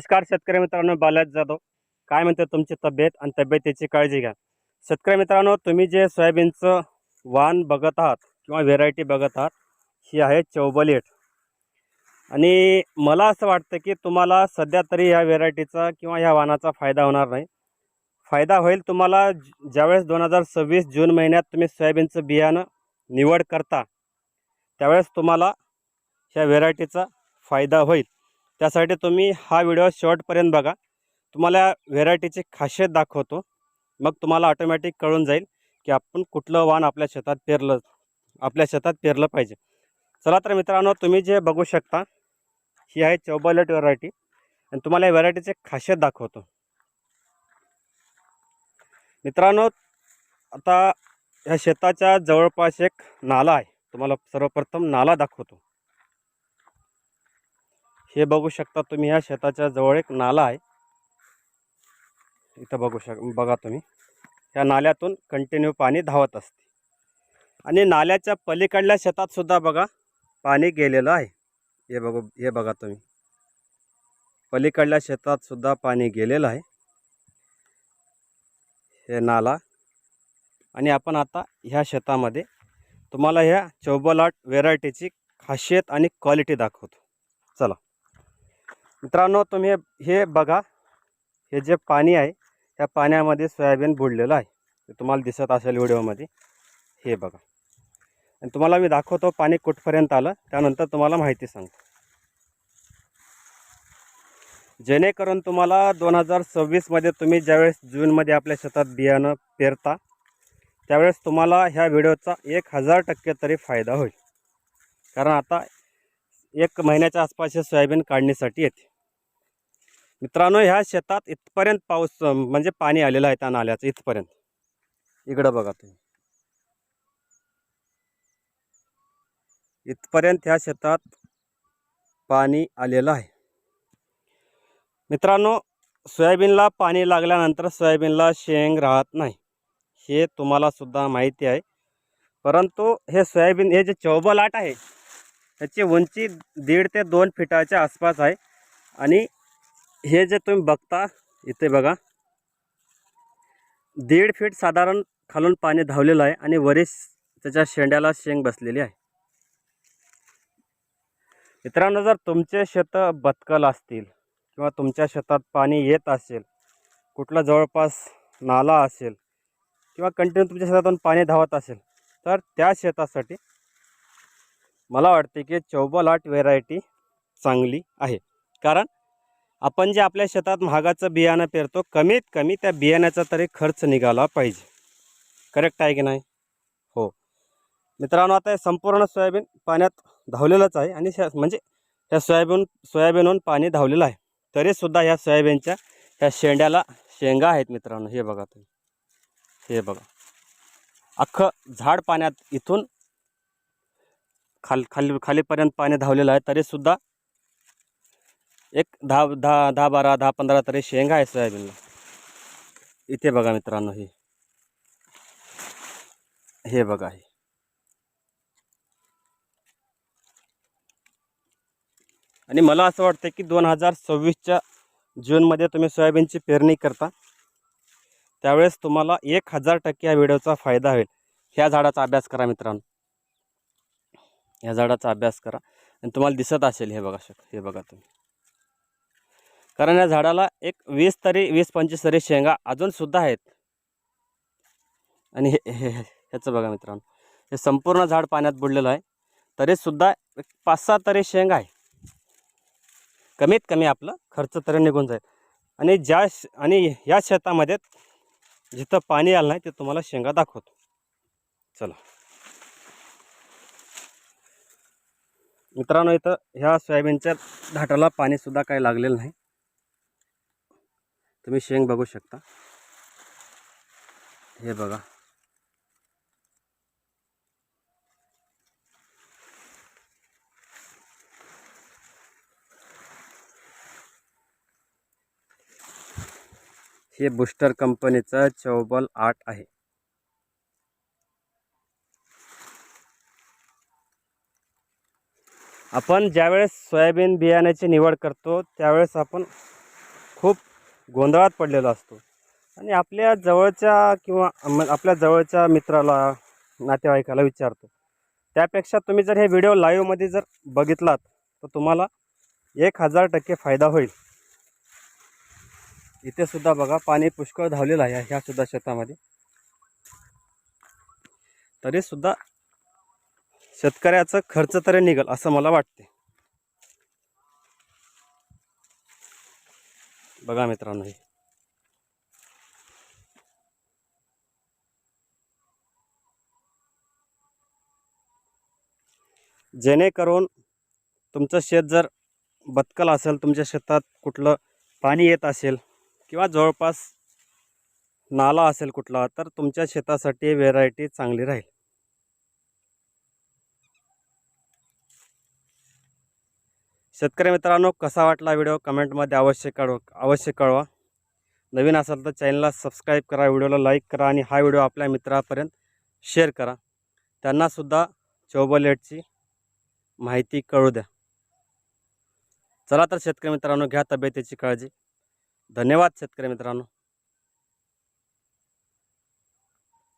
नमस्कार शेतकरी मित्रांनो बालाज जाधव. काय म्हणते तुमची तब्येत आणि तब्येतीची काळजी घ्या. शेतकरी मित्रांनो तुम्ही जे सोयाबीनचं वाण बघत आहात किंवा व्हेरायटी बघत आहात ही आहे चौबलेट आणि मला असं वाटतं की तुम्हाला सध्या तरी ह्या व्हेरायटीचा किंवा ह्या वाणाचा फायदा होणार नाही. फायदा होईल तुम्हाला ज्यावेळेस दोन हजार सव्वीस जून महिन्यात तुम्ही सोयाबीनचं बियाणं निवड करता त्यावेळेस तुम्हाला ह्या व्हेरायटीचा फायदा होईल. त्यासाठी तुम्ही हा व्हिडिओ शेवटपर्यंत बघा. तुम्हाला व्हेरायटीची खासियत दाखवतो. मग तुम्हाला ऑटोमॅटिक कळून जाईल की आपण कुठलं वाण आपल्या शेतात पेरलं आपल्या शेतात पेरलं पाहिजे. चला तर मित्रांनो तुम्ही जे बघू शकता ही आहे चौबलेट व्हरायटी. आणि तुम्हाला या व्हरायटीचे खासियत दाखवतो. मित्रांनो आता ह्या शेताच्या जवळपास एक नाला आहे. तुम्हाला सर्वप्रथम नाला दाखवतो. हे बघू शकता तुम्ही ह्या शेताच्या जवळ एक नाला आहे. इथं बघू शक बघा तुम्ही. या नाल्यातून कंटिन्यू पाणी धावत असते. आणि नाल्याच्या पलीकडल्या शेतातसुद्धा बघा पाणी गेलेलं आहे. हे बघू हे बघा तुम्ही. पलीकडल्या शेतातसुद्धा पाणी गेलेलं आहे. हे नाला. आणि आपण आता ह्या शेतामध्ये तुम्हाला ह्या चौबलाट व्हेरायटीची खासियत आणि क्वालिटी दाखवतो. चला. मित्रांनो तुम्ही हे- बघा हे जे पाणी आहे त्या पाण्यामध्ये सोयाबीन बुडलेलं आहे. ते तुम्हाला दिसत असेल व्हिडिओमध्ये. हे बघा. आणि तुम्हाला मी दाखवतो पाणी कुठपर्यंत आलं त्यानंतर तुम्हाला माहिती सांगतो. जेणेकरून तुम्हाला दोन हजार सव्वीसमध्ये तुम्ही ज्यावेळेस जूनमध्ये आपल्या शेतात बियाणं पेरता त्यावेळेस तुम्हाला ह्या व्हिडिओचा एक हजार टक्के तरी फायदा होईल. कारण आता एक महिन्याच्या आसपास हे सोयाबीन काढण्यासाठी येते. मित्रांनो ह्या शेतात इथपर्यंत पाऊस म्हणजे पाणी आलेलं आहे त्या नाल्याचं इथपर्यंत. इकडं बघा तुम्ही. इथपर्यंत ह्या शेतात पाणी आलेलं आहे. मित्रांनो सोयाबीनला पाणी लागल्यानंतर सोयाबीनला शेंग राहत नाही. हे तुम्हाला सुद्धा माहिती आहे. परंतु हे सोयाबीन हे जे चौबलाट आहे त्याची उंची दीड ते दोन फिटाच्या आसपास आहे. आणि हे जे तुम्ही बघता इथे बघा. दीड फीट साधारण खालून पाणी धावलेलं आहे आणि वरीस त्याच्या शेंड्याला शेंग बसलेली आहे. मित्रांनो जर तुमचे शेतं बदकल असतील किंवा तुमच्या शेतात पाणी येत असेल कुठला जवळपास नाला असेल किंवा कंटिन्यू तुमच्या शेतातून पाणी धावत असेल तर त्या शेतासाठी मला वाटते की चौबल चौबलाट व्हेरायटी चांगली आहे. कारण आपण जे आपल्या शेतात महागाचं बियाणं पेरतो कमीत कमी त्या बियाण्याचा तरी खर्च निघाला पाहिजे. करेक्ट आहे की नाही? हो. मित्रांनो आता हे संपूर्ण सोयाबीन पाण्यात धावलेलंच आहे आणि शे- म्हणजे ह्या सोयाबीन सोयाबीनहून पाणी धावलेलं आहे. तरीसुद्धा ह्या सोयाबीनच्या ह्या शेंड्याला शेंगा आहेत मित्रांनो. हे बघा तुम्ही. हे बघा. अख्खं झाड पाण्यात इथून खाल खाली खालीपर्यंत पाणी धावलेलं आहे. तरीसुद्धा एक दहा दहा दहा बारा दहा पंधरा तरी शेंगा आहे सोयाबीनला. इथे बघा मित्रांनो हे. हे बघा हे. आणि मला असं वाटतं की दोन हजार सव्वीसच्या जूनमध्ये तुम्ही सोयाबीनची पेरणी करता. त्यावेळेस तुम्हाला एक हजार टक्के या व्हिडिओचा फायदा होईल. ह्या झाडाचा अभ्यास करा मित्रांनो. ह्या झाडाचा अभ्यास करा. आणि तुम्हाला दिसत असेल हे बघा शक हे बघा तुम्ही. कारण या झाडाला एक वीस तरी वीस पंचवीस तरी शेंगा अजूनसुद्धा आहेत. आणि हे हे ह्याचं बघा मित्रांनो. हे संपूर्ण झाड पाण्यात बुडलेलं आहे. तरीसुद्धा एक पाच सहा तरी शेंगा आहे. कमीत कमी आपलं खर्च तरी निघून जाईल. आणि ज्या श- आणि या शेतामध्ये जिथं पाणी आलं नाही ते तुम्हाला शेंगा दाखवतो. चला. मित्रांनो इथं ह्या सोयाबीनच्या धाटाला पाणीसुद्धा काही लागलेलं नाही. तुम्ही शेंग बघू शकता. हे बघा. हे बुस्टर कंपनीचं चौबल आठ आहे. आपण ज्यावेळेस सोयाबीन बियाण्याची निवड करतो त्यावेळेस आपण खूप गोंधळात पडलेला असतो. आणि आपल्या जवळच्या किंवा आपल्या जवळच्या मित्राला नातेवाईकाला विचारतो. त्यापेक्षा तुम्ही जर हे व्हिडिओ लाईव्हमध्ये जर बघितलात तर तुम्हाला एक हजार टक्के फायदा होईल. इथे सुद्धा बघा पाणी पुष्कळ धावलेलं आहे ह्या सुद्धा शेतामध्ये. तरी सुद्धा शेतकऱ्याचं खर्च तरी निघेल असं मला वाटते. बघा मित्रांनो हे. जेणेकरून तुमचं शेत जर बत्कल असेल तुमच्या शेतात कुठलं पाणी येत असेल किंवा जवळपास नाला असेल कुठला तर तुमच्या शेतासाठी व्हेरायटी चांगली राहील. शेतकरी मित्रांनो कसा वाटला व्हिडिओ? कमेंटमध्ये अवश्य कळव अवश्य कळवा. नवीन असाल तर चॅनलला सबस्क्राईब करा व्हिडिओला लाईक करा आणि हा व्हिडिओ आपल्या मित्रापर्यंत शेअर करा. त्यांनासुद्धा चौबलेटची माहिती कळू द्या. चला तर शेतकरी मित्रांनो घ्या तब्येतीची काळजी. धन्यवाद शेतकरी मित्रांनो.